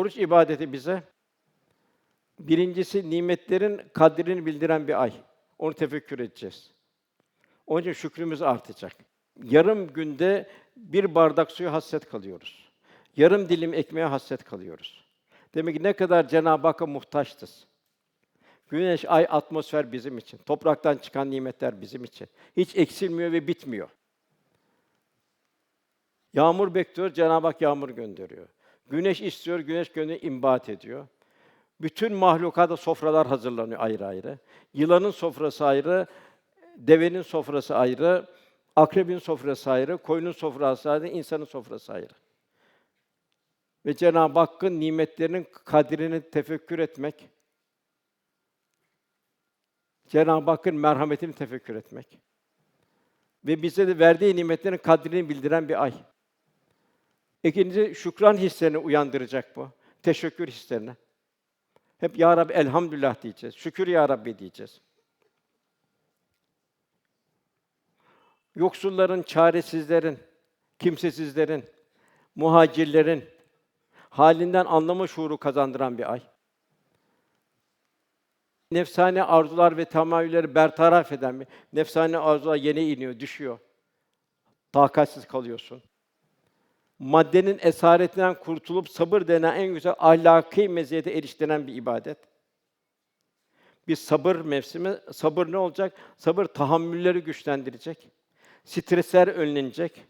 oruç ibadeti bize birincisi nimetlerin kadrini bildiren bir ay. Onu tefekkür edeceğiz. Onun için şükrümüz artacak. Yarım günde bir bardak suya hasret kalıyoruz. Yarım dilim ekmeğe hasret kalıyoruz. Demek ki ne kadar Cenab-ı Hakk'a muhtaçız. Güneş, ay, atmosfer bizim için. Topraktan çıkan nimetler bizim için. Hiç eksilmiyor ve bitmiyor. Yağmur bekliyor, Cenab-ı Hak yağmur gönderiyor. Güneş istiyor, güneş gönderiyor, imbat ediyor. Bütün mahlukata sofralar hazırlanıyor ayrı ayrı. Yılanın sofrası ayrı, devenin sofrası ayrı, akrebin sofrası ayrı, koyunun sofrası ayrı, insanın sofrası ayrı. Ve Cenab-ı Hakk'ın nimetlerinin kadrini tefekkür etmek, Cenab-ı Hakk'ın merhametini tefekkür etmek ve bize de verdiği nimetlerin kadrini bildiren bir ay. İkinci şükran hislerini uyandıracak bu. Teşekkür hislerini. Hep ya Rabbi elhamdülillah diyeceğiz. Şükür ya Rabbi diyeceğiz. Yoksulların, çaresizlerin, kimsesizlerin, muhacirlerin halinden anlama şuuru kazandıran bir ay. Nefsane arzular ve tamayülleri bertaraf eden bir nefsane arzular yeni iniyor, düşüyor. Takatsiz kalıyorsun. Maddenin esaretinden kurtulup sabır denen en güzel ahlaki meziyete eriştiren bir ibadet. Bir sabır mevsimi. Sabır ne olacak? Sabır tahammülleri güçlendirecek. Stresler önlenecek.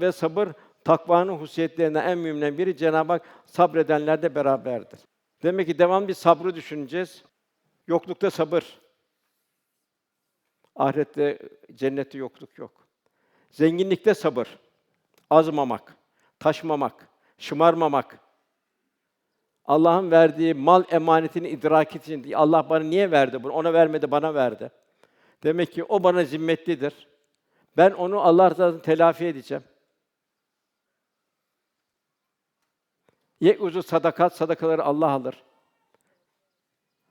Ve sabır takvanın hususiyetlerinden en mühimlerinden biri Cenab-ı Hak sabredenlerle beraberdir. Demek ki devam bir sabrı düşüneceğiz. Yoklukta sabır. Ahirette, cennette yokluk yok. Zenginlikte sabır. Azmamak, taşmamak, şımarmamak. Allah'ın verdiği mal emanetini idrak için Allah bana niye verdi bunu? Ona vermedi, bana verdi. Demek ki o bana zimmetlidir. Ben onu Allah rızasını telafi edeceğim. Yekuzu sadakat, sadakaları Allah alır.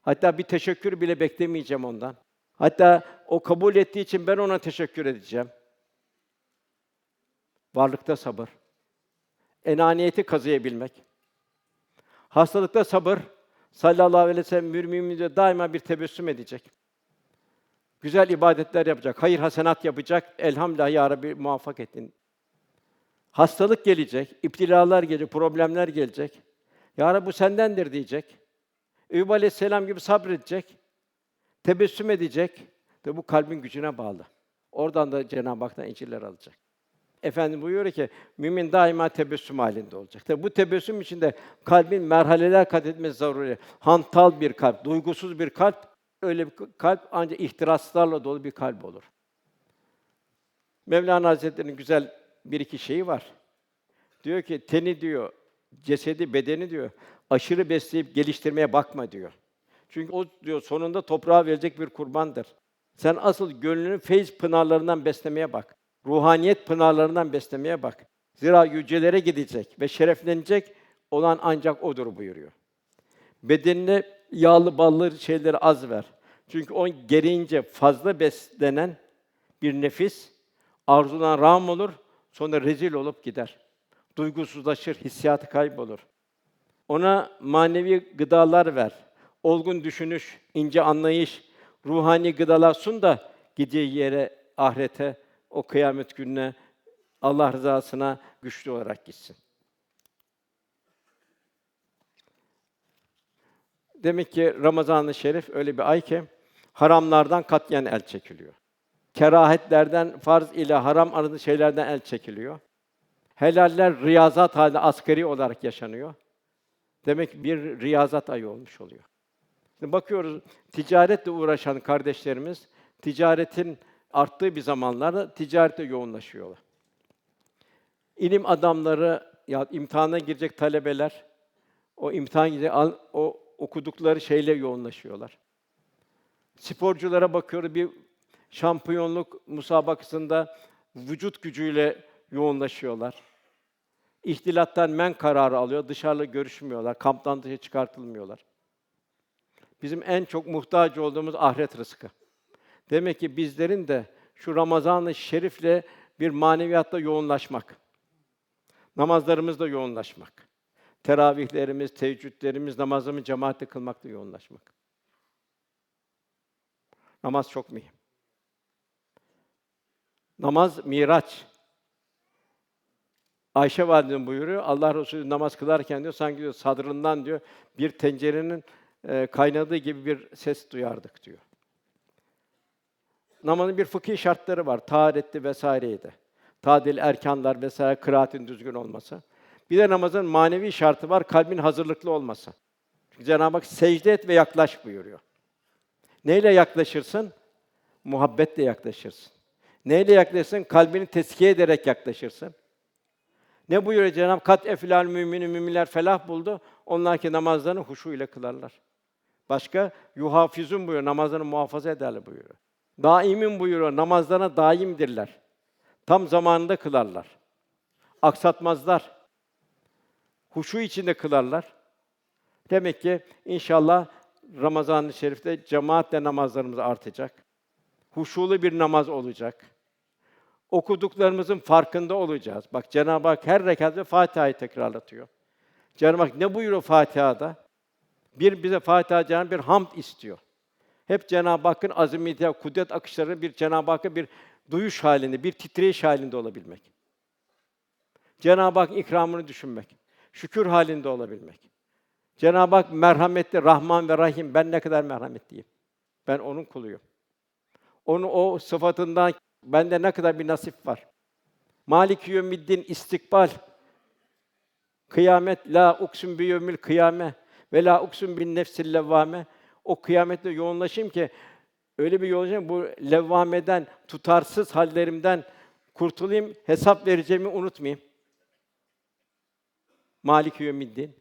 Hatta bir teşekkür bile beklemeyeceğim ondan. Hatta o kabul ettiği için ben ona teşekkür edeceğim. Varlıkta sabır. Enaniyeti kazıyabilmek. Hastalıkta sabır. Sallallahu aleyhi ve sellem mürmümünde daima bir tebessüm edecek. Güzel ibadetler yapacak, hayır hasenat yapacak. Elhamdülillah ya Rabbi muvaffak ettin. Hastalık gelecek, iptilalar gelecek, problemler gelecek. Ya Rabbi bu sendendir diyecek. Eyüp Aleyhisselam gibi sabredecek. Tebessüm edecek. De bu kalbin gücüne bağlı. Oradan da Cenab-ı Hak'tan incirler alacak. Efendim buyuruyor ki mümin daima tebessüm halinde olacak. Tabi bu tebessüm içinde kalbin merhaleler kat etmesi zaruri. Hantal bir kalp, duygusuz bir kalp, öyle bir kalp ancak ihtiraslarla dolu bir kalp olur. Mevlana Hazretleri'nin güzel bir iki şeyi var. Diyor ki teni diyor, cesedi, bedeni diyor aşırı besleyip geliştirmeye bakma diyor. Çünkü o diyor sonunda toprağa verecek bir kurbandır. Sen asıl gönlünü feyz pınarlarından beslemeye bak. Ruhaniyet pınarlarından beslemeye bak. Zira yücelere gidecek ve şereflenecek olan ancak odur buyuruyor. Bedenine yağlı ballı şeyleri az ver. Çünkü o gereğince fazla beslenen bir nefis arzudan ram olur, sonra rezil olup gider. Duygusuzlaşır, hissiyatı kaybolur. Ona manevi gıdalar ver. Olgun düşünüş, ince anlayış, ruhani gıdalar sun da gideceği yere, ahirete, o kıyamet gününe, Allah rızasına güçlü olarak gitsin. Demek ki Ramazan-ı Şerif öyle bir ay ki haramlardan katyen el çekiliyor. Kerahetlerden, farz ile haram arasında şeylerden el çekiliyor. Helaller riyazat halinde asgari olarak yaşanıyor. Demek bir riyazat ayı olmuş oluyor. Şimdi bakıyoruz ticaretle uğraşan kardeşlerimiz ticaretin arttığı bir zamanlarda ticarete yoğunlaşıyorlar. İlim adamları ya imtihana girecek talebeler o imtihan girecek o okudukları şeyle yoğunlaşıyorlar. Sporculara bakıyoruz bir şampiyonluk musabakasında vücut gücüyle yoğunlaşıyorlar. İhtilattan men kararı alıyor, dışarıda görüşmüyorlar, kamptan dışarı çıkartılmıyorlar. Bizim en çok muhtaç olduğumuz ahiret rızkı. Demek ki bizlerin de şu Ramazan-ı Şerif'le bir maneviyatta yoğunlaşmak, namazlarımızda yoğunlaşmak, teravihlerimiz, teheccüdlerimiz, namazımı cemaatle kılmakla yoğunlaşmak. Namaz çok mühim. Namaz miraç. Ayşe validem buyuruyor. Allah Resulü namaz kılarken diyor sanki diyor sadrından diyor bir tencerenin e, kaynadığı gibi bir ses duyardık diyor. Namazın bir fıkhi şartları var. Taharetli vesaireydi. Tadil erkanlar vesaire kıraatin düzgün olması. Bir de namazın manevi şartı var. Kalbin hazırlıklı olması. Çünkü Cenab-ı Hak secde et ve yaklaş buyuruyor. Neyle yaklaşırsın? Muhabbetle yaklaşırsın. Neyle yaklaşırsın? Kalbini teskiye ederek yaklaşırsın. Ne buyuruyor Cenab-ı? Kat eflal müminin müminler felah buldu. Onlar ki namazlarını huşu ile kılarlar. Başka yuhafizun buyuruyor. Namazlarını muhafaza ederler buyuruyor. Daimin buyuruyor. Namazlarına daimdirler. Tam zamanında kılarlar. Aksatmazlar. Huşu içinde kılarlar. Demek ki inşallah Ramazan-ı Şerif'te cemaatle namazlarımız artacak. Huşulu bir namaz olacak. Okuduklarımızın farkında olacağız. Bak Cenab-ı Hak her rekatte Fatiha'yı tekrarlatıyor. Cenab-ı Hak ne buyuruyor Fatiha'da? Bir bize Fatiha bir hamd istiyor. Hep Cenab-ı Hakk'ın azimiyeti, kudret akışları bir Cenab-ı Hakk'a bir duyuş halinde, bir titreyiş halinde olabilmek. Cenab-ı Hak ikramını düşünmek. Şükür halinde olabilmek. Cenab-ı Hak merhametli, Rahman ve Rahim. Ben ne kadar merhametliyim. Ben onun kuluyum. Onun o sıfatından bende ne kadar bir nasip var. Malik yevmiddin istikbal. Kıyamet la uksun bi yevmil kıyame ve la uksun bin nefsil levvame. O kıyamette yoğunlaşayım ki öyle bir yoğunlaşayım bu levvameden, tutarsız hallerimden kurtulayım, hesap vereceğimi unutmayayım. Malik yevmiddin.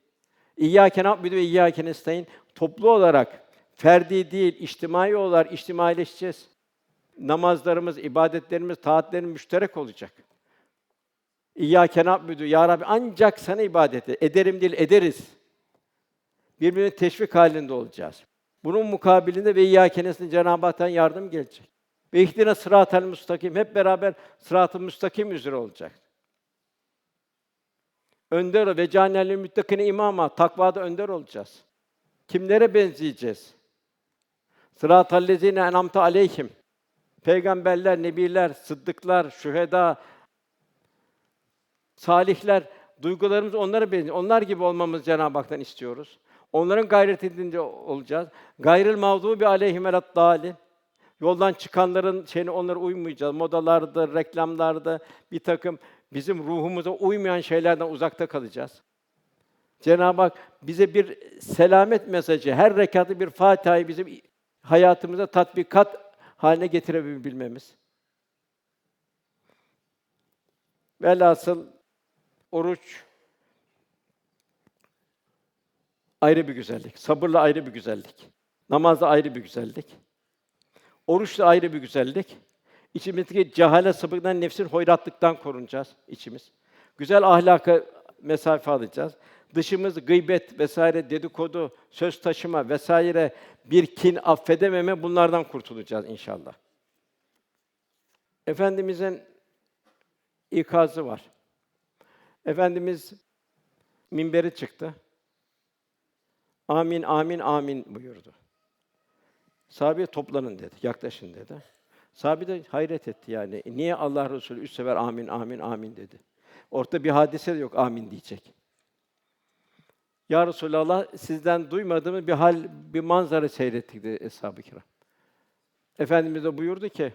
İyyâke na'budu ve iyyâke nestaîn. Toplu olarak, ferdi değil, içtimai olarak içtimaileşeceğiz. Namazlarımız, ibadetlerimiz, taatlerimiz müşterek olacak. İyyâke na'budu, Ya Rabbi ancak sana ibadet ed- ederim değil, ederiz. Birbirini teşvik halinde olacağız. Bunun mukabilinde ve iyyâke nestaîn Cenab-ı Hak'tan yardım gelecek. Ve ihdina sıratel müstakim hep beraber sırat-ı müstakim üzere olacak. Önder ve canelli müttakine imama takvada önder olacağız. Kimlere benzeyeceğiz? Sıratal lezine en'amte aleyhim. Peygamberler, nebiler, sıddıklar, şüheda, salihler, duygularımız onlara benziyor. Onlar gibi olmamız Cenab-ı Hak'tan istiyoruz. Onların gayretinde olacağız. Gayrıl mağdubi aleyhim dalin. Yoldan çıkanların şeyine onlara uymayacağız. Modalarda, reklamlarda bir takım bizim ruhumuza uymayan şeylerden uzakta kalacağız. Cenab-ı Hak bize bir selamet mesajı, her rekatı bir Fatiha'yı bizim hayatımıza tatbikat haline getirebilmemiz. Velhasıl oruç ayrı bir güzellik, sabırla ayrı bir güzellik, namazda ayrı bir güzellik, oruçla ayrı bir güzellik. İçimizdeki cehalet, sabırdan, nefsin hoyratlıktan korunacağız içimiz. Güzel ahlaka mesafe alacağız. Dışımız gıybet vesaire, dedikodu, söz taşıma vesaire, bir kin, affedememe bunlardan kurtulacağız inşallah. Efendimizin ikazı var. Efendimiz minbere çıktı. Amin, amin, amin buyurdu. Sahabe toplanın dedi, yaklaşın dedi. Sahabe de hayret etti yani. Niye Allah Resulü üç sefer amin, amin, amin dedi. Ortada bir hadise de yok amin diyecek. Ya Resulallah sizden duymadığımız bir hal, bir manzara seyrettik dedi eshab-ı kiram. Efendimiz de buyurdu ki,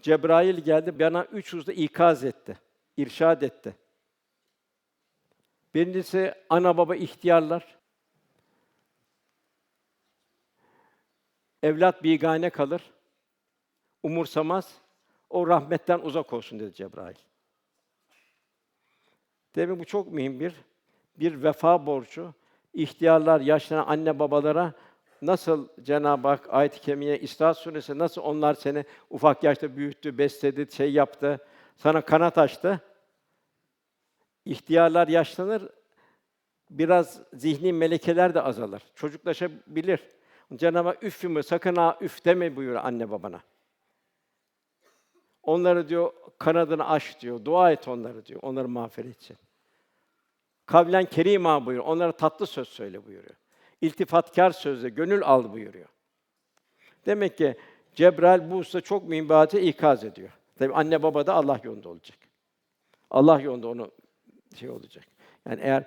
Cebrail geldi, bana üç hususta ikaz etti, irşad etti. Birincisi, ana baba ihtiyarlar. Evlat bigane kalır, umursamaz, o rahmetten uzak olsun dedi Cebrail. Demek bu çok mühim bir bir vefa borcu. İhtiyarlar, yaşlanan anne babalara nasıl Cenab-ı Hak ayet-i kerime İsra suresi nasıl onlar seni ufak yaşta büyüttü, besledi, şey yaptı, sana kanat açtı. İhtiyarlar yaşlanır, biraz zihni melekeler de azalır. Çocuklaşabilir. Cenab-ı Hak sakın ha üf deme buyuruyor anne babana. Onları diyor kanadını aç diyor. Dua et onları diyor. Onları mağfiret için. Kavlen kerima buyuruyor. Onlara tatlı söz söyle buyuruyor. İltifatkar sözle gönül al buyuruyor. Demek ki Cebrail bu usta çok mühim ikaz ediyor. Tabii anne baba da Allah yolunda olacak. Allah yolunda onu şey olacak. Yani eğer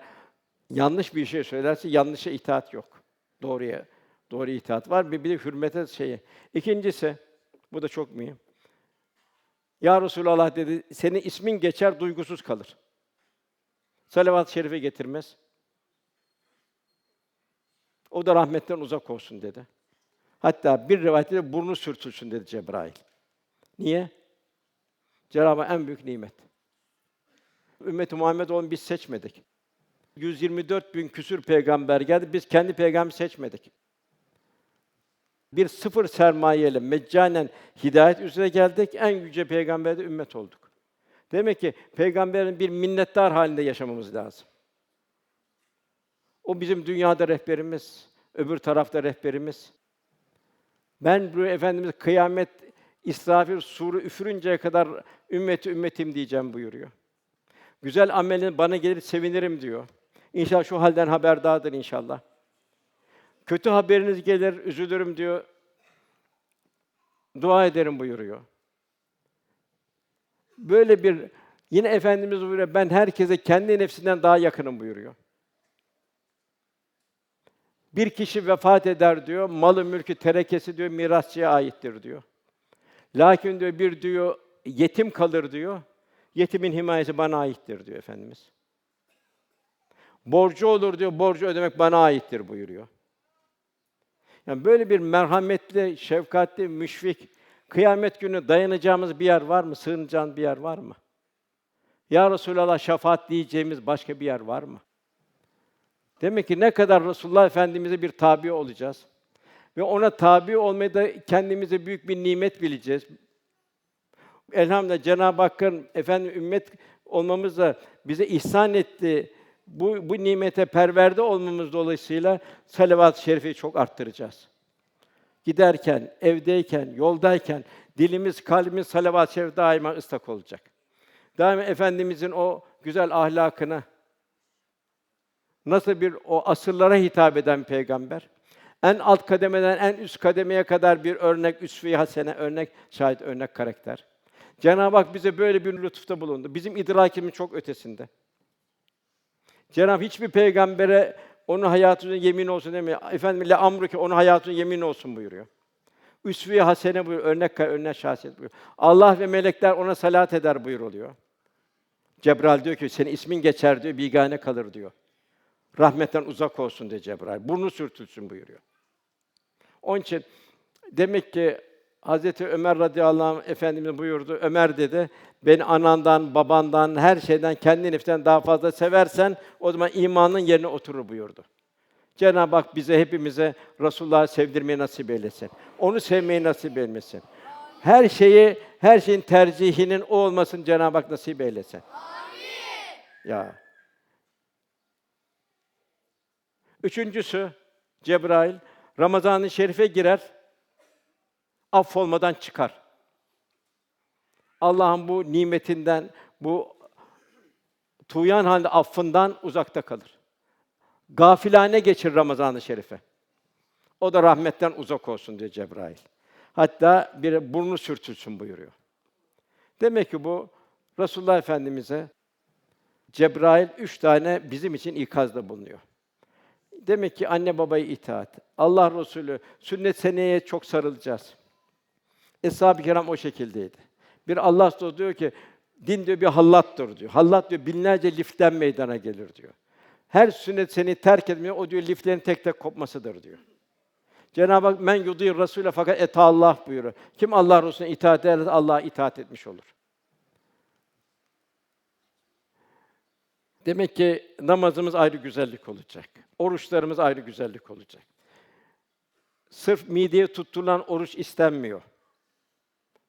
yanlış bir şey söylerse yanlışa itaat yok. Doğruya doğru itaat var. Bir, bir de hürmete şeyi. İkincisi bu da çok mühim. Ya Resulallah dedi, senin ismin geçer, duygusuz kalır. Salavat-ı şerife getirmez. O da rahmetten uzak olsun dedi. Hatta bir rivayette de burnu sürtülsün dedi Cebrail. Niye? Cenab-ı en büyük nimet. Ümmet-i Muhammed onu biz seçmedik. 124 bin küsür peygamber geldi. Biz kendi peygamberi seçmedik. Bir sıfır sermayeyle meccanen hidayet üzere geldik. En yüce peygamber de ümmet olduk. Demek ki peygamberin bir minnettar halinde yaşamamız lazım. O bizim dünyada rehberimiz, öbür tarafta rehberimiz. Ben bu Efendimiz kıyamet İsrafil suru üfürünceye kadar ümmeti ümmetim diyeceğim buyuruyor. Güzel amelin bana gelir sevinirim diyor. İnşallah şu halden haberdardır inşallah. Kötü haberiniz gelir üzülürüm diyor. Dua ederim buyuruyor. Böyle bir yine efendimiz buyuruyor ben herkese kendi nefsinden daha yakınım buyuruyor. Bir kişi vefat eder diyor, malı mülkü terekesi diyor mirasçıya aittir diyor. Lakin diyor bir diyor yetim kalır diyor. Yetimin himayesi bana aittir diyor efendimiz. Borcu olur diyor, borcu ödemek bana aittir buyuruyor. Yani böyle bir merhametli, şefkatli, müşfik, kıyamet günü dayanacağımız bir yer var mı? Sığınacağımız bir yer var mı? Ya Resulallah şefaat diyeceğimiz başka bir yer var mı? Demek ki ne kadar Resulullah Efendimize bir tabi olacağız ve ona tabi olmayı da kendimize büyük bir nimet bileceğiz. Elhamdülillah Cenab-ı Hakk'ın efendim ümmet olmamızla bize ihsan etti. Bu bu nimete perverde olmamız dolayısıyla salavat-ı şerifi çok arttıracağız. Giderken, evdeyken, yoldayken dilimiz, kalbimiz salavat-ı şerif daima ıslak olacak. Daima efendimizin o güzel ahlakını nasıl bir o asırlara hitap eden peygamber en alt kademeden en üst kademeye kadar bir örnek, üsve-i hasene, örnek, şahit örnek karakter. Cenab-ı Hak bize böyle bir lütufta bulundu. Bizim idrakimin çok ötesinde. Cenab-ı hiçbir peygambere onun hayatının yemin olsun demiyor. Efendim le amruke onun hayatının yemin olsun buyuruyor. Üsve-i hasene buyuruyor. Örnek örnek şahsiyet buyuruyor. Allah ve melekler ona salat eder buyuruluyor. Cebrail diyor ki senin ismin geçer diyor, bigane kalır diyor. Rahmetten uzak olsun diye Cebrail. Burnu sürtülsün buyuruyor. Onun için demek ki Hazreti Ömer radıyallahu anh efendimiz buyurdu. Ömer dedi, beni anandan, babandan, her şeyden, kendi nefsinden daha fazla seversen o zaman imanın yerine oturur buyurdu. Cenab-ı Hak bize hepimize Resulullah'ı sevdirmeyi nasip eylesin. Onu sevmeyi nasip eylesin. Her şeyi, her şeyin tercihinin o olmasın Cenab-ı Hak nasip eylesin. Amin. Ya. Üçüncüsü Cebrail Ramazan-ı Şerif'e girer affolmadan çıkar. Allah'ın bu nimetinden, bu tuyan halinde affından uzakta kalır. Gafilane geçir Ramazan-ı Şerife. O da rahmetten uzak olsun diyor Cebrail. Hatta bir burnu sürtülsün buyuruyor. Demek ki bu Resulullah Efendimize Cebrail üç tane bizim için ikazda bulunuyor. Demek ki anne babaya itaat, Allah Resulü sünnet seneye çok sarılacağız. Eshab-ı kiram o şekildeydi. Bir Allah dostu diyor ki, din diyor bir hallattır diyor. Hallat diyor binlerce liften meydana gelir diyor. Her sünnet seni terk etmiyor, o diyor liflerin tek tek kopmasıdır diyor. Cenab-ı Hak men yudir Rasûle fakat eta Allah buyuruyor. Kim Allah Resulüne itaat ederse Allah'a itaat etmiş olur. Demek ki namazımız ayrı güzellik olacak. Oruçlarımız ayrı güzellik olacak. Sırf mideye tutturulan oruç istenmiyor.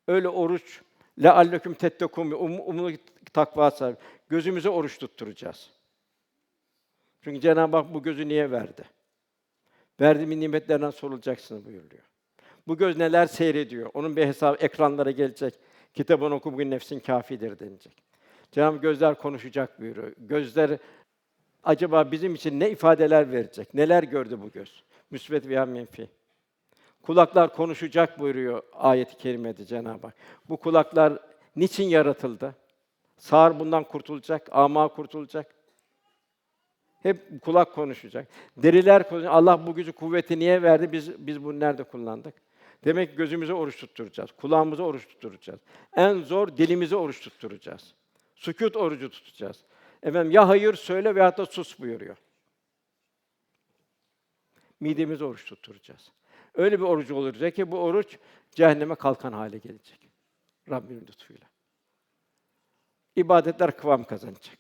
Öyle oruç la alleküm tettekûn um, umlu takva sahibi. Gözümüze oruç tutturacağız. Çünkü Cenab-ı Hak bu gözü niye verdi? Verdiğimin nimetlerden sorulacaksınız buyuruyor. Bu göz neler seyrediyor? Onun bir hesabı ekranlara gelecek. Kitabını oku bugün nefsin kafidir denilecek. Cenab-ı gözler konuşacak buyuruyor. Gözler acaba bizim için ne ifadeler verecek? Neler gördü bu göz? Müsbet veya menfi. Kulaklar konuşacak buyuruyor ayet-i kerimede Cenab-ı Hak. Bu kulaklar niçin yaratıldı? Sağır bundan kurtulacak, ama kurtulacak. Hep kulak konuşacak. Deriler konuşacak. Allah bu gücü, kuvveti niye verdi? Biz biz bunu nerede kullandık? Demek ki gözümüze oruç tutturacağız. Kulağımıza oruç tutturacağız. En zor dilimize oruç tutturacağız. Sükût orucu tutacağız. Efendim ya hayır söyle veyahut da sus buyuruyor. Midemize oruç tutturacağız. Öyle bir oruç olacak ki bu oruç cehenneme kalkan hale gelecek. Rabbimin lütfuyla. İbadetler kıvam kazanacak.